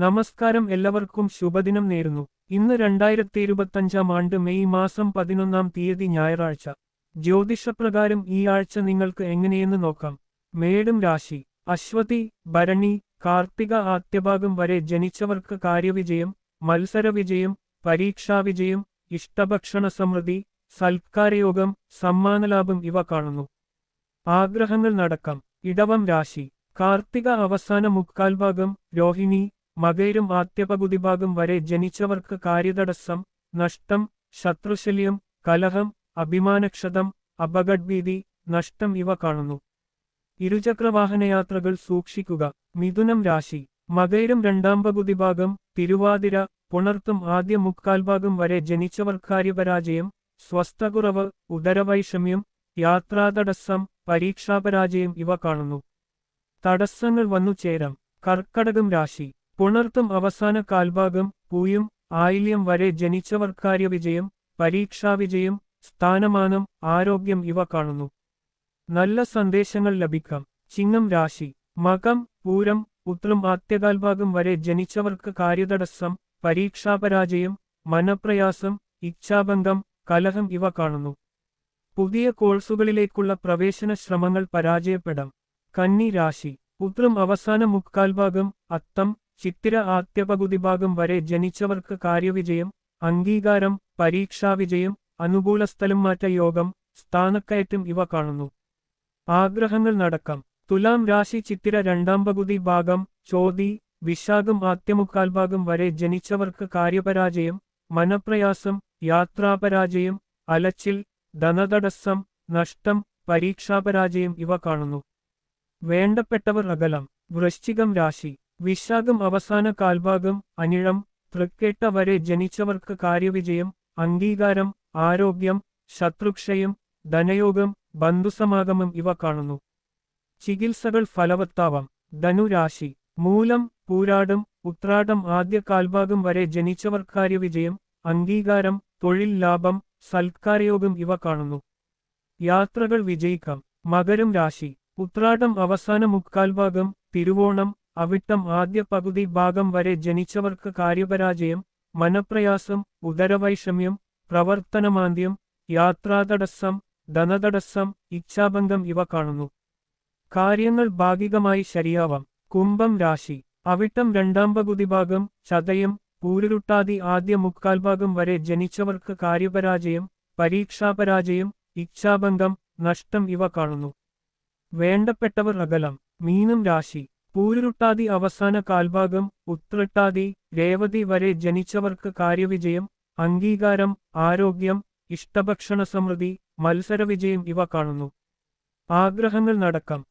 നമസ്കാരം എല്ലാവർക്കും ശുഭദിനം നേരുന്നു. ഇന്ന് രണ്ടായിരത്തി ഇരുപത്തഞ്ചാം ആണ്ട് മെയ് മാസം പതിനൊന്നാം തീയതി ഞായറാഴ്ച. ജ്യോതിഷപ്രകാരം ഈ ആഴ്ച നിങ്ങൾക്ക് എങ്ങനെയെന്ന് നോക്കാം. മേടും രാശി. അശ്വതി ഭരണി കാർത്തിക ആദ്യഭാഗം വരെ ജനിച്ചവർക്ക് കാര്യവിജയം മത്സരവിജയം പരീക്ഷാവിജയം ഇഷ്ടഭക്ഷണ സമൃദ്ധി സൽക്കാരയോഗം സമ്മാനലാഭം ഇവ കാണുന്നു. ആഗ്രഹങ്ങൾ നടക്കാം. ഇടവം രാശി. കാർത്തിക അവസാന മുക്കാൽ ഭാഗം രോഹിണി മകയിരും ആദ്യപകുതിഭാഗം വരെ ജനിച്ചവർക്ക് കാര്യതടസ്സം നഷ്ടം ശത്രുശല്യം കലഹം അഭിമാനക്ഷതം അപകഡ്ഭീതി നഷ്ടം ഇവ കാണുന്നു. ഇരുചക്രവാഹനയാത്രകൾ സൂക്ഷിക്കുക. മിഥുനം രാശി. മകയിരം രണ്ടാം പകുതി ഭാഗം തിരുവാതിര പുണർത്തും ആദ്യ മുക്കാൽ ഭാഗം വരെ ജനിച്ചവർക്കാര്യപരാജയം സ്വസ്ഥകുറവ് ഉദരവൈഷമ്യം യാത്രാതടസ്സം പരീക്ഷാപരാജയം ഇവ കാണുന്നു. തടസ്സങ്ങൾ വന്നു ചേരാം. കർക്കടകം രാശി. പുണർത്തും അവസാന കാൽഭാഗം പൂയും ആയില്യം വരെ ജനിച്ചവർക്കാര്യവിജയം പരീക്ഷാവിജയം സ്ഥാനമാനം ആരോഗ്യം ഇവ കാണുന്നു. നല്ല സന്ദേശങ്ങൾ ലഭിക്കാം. ചിങ്ങം രാശി. മകം പൂരം ഉത്രം ആദ്യകാൽഭാഗം വരെ ജനിച്ചവർക്ക് കാര്യതടസ്സം പരീക്ഷാപരാജയം മനപ്രയാസം ഇച്ഛാഭംഗം കലഹം ഇവ കാണുന്നു. പുതിയ കോഴ്സുകളിലേക്കുള്ള പ്രവേശന ശ്രമങ്ങൾ പരാജയപ്പെടാം. കന്നി രാശി. ഉത്രം അവസാന മുക്കാൽഭാഗം അത്തം ചിത്തിര ആദ്യപകുതി ഭാഗം വരെ ജനിച്ചവർക്ക് കാര്യവിജയം അംഗീകാരം പരീക്ഷാവിജയം അനുകൂല സ്ഥലം മാറ്റ യോഗം സ്ഥാനക്കയറ്റം ഇവ കാണുന്നു. ആഗ്രഹങ്ങൾ നടക്കാം. തുലാം രാശി ചിത്തിര രണ്ടാം പകുതി ഭാഗം ചോതി വിശാഖം ആദ്യമുക്കാൽ ഭാഗം വരെ ജനിച്ചവർക്ക് കാര്യപരാജയം മനപ്രയാസം യാത്രാപരാജയം അലച്ചിൽ ധനതടസ്സം നഷ്ടം പരീക്ഷാപരാജയം ഇവ കാണുന്നു. വേണ്ടപ്പെട്ടവർ അകലം വൃശ്ചികം രാശി വിശാഖം അവസാന കാൽഭാഗം അനിഴം തൃക്കേട്ട വരെ ജനിച്ചവർക്ക് കാര്യവിജയം അംഗീകാരം ആരോഗ്യം ശത്രുക്ഷയം ധനയോഗം ബന്ധുസമാഗമം ഇവ കാണുന്നു. ചികിത്സകൾ ഫലവത്താവാം. ധനുരാശി മൂലം പൂരാടം ഉത്രാടം ആദ്യ കാൽഭാഗം വരെ ജനിച്ചവർക്കാര്യവിജയം അംഗീകാരം തൊഴിൽ ലാഭം സൽക്കാരയോഗം ഇവ കാണുന്നു. യാത്രകൾ വിജയിക്കാം. മകരം രാശി ഉത്രാടം അവസാന മുക്കാൽഭാഗം തിരുവോണം അവിട്ടം ആദ്യ പകുതി ഭാഗം വരെ ജനിച്ചവർക്ക് കാര്യപരാജയം മനപ്രയാസം ഉദരവൈഷമ്യം പ്രവർത്തനമാന്ദ്യം യാത്രാതടസ്സം ധനതടസ്സം ഇച്ഛാഭംഗം ഇവ കാണുന്നു. കാര്യങ്ങൾ ഭാഗികമായി ശരിയാവാം. കുംഭം രാശി. അവിട്ടം രണ്ടാം പകുതി ഭാഗം ചതയം പൂരുരുട്ടാതി ആദ്യ മുക്കാൽ ഭാഗം വരെ ജനിച്ചവർക്ക് കാര്യപരാജയം പരീക്ഷാപരാജയം ഇച്ഛാഭംഗം നഷ്ടം ഇവ കാണുന്നു. വേണ്ടപ്പെട്ടവർ അകലം മീനം രാശി പൂരുരുട്ടാതി അവസാന കാൽഭാഗം ഉത്രട്ടാതി രേവതി വരെ ജനിച്ചവർക്ക് കാര്യവിജയം അംഗീകാരം ആരോഗ്യം ഇഷ്ടഭക്ഷണ സമൃദ്ധി മത്സരവിജയം ഇവ കാണുന്നു. ആഗ്രഹങ്ങൾ നടക്കാം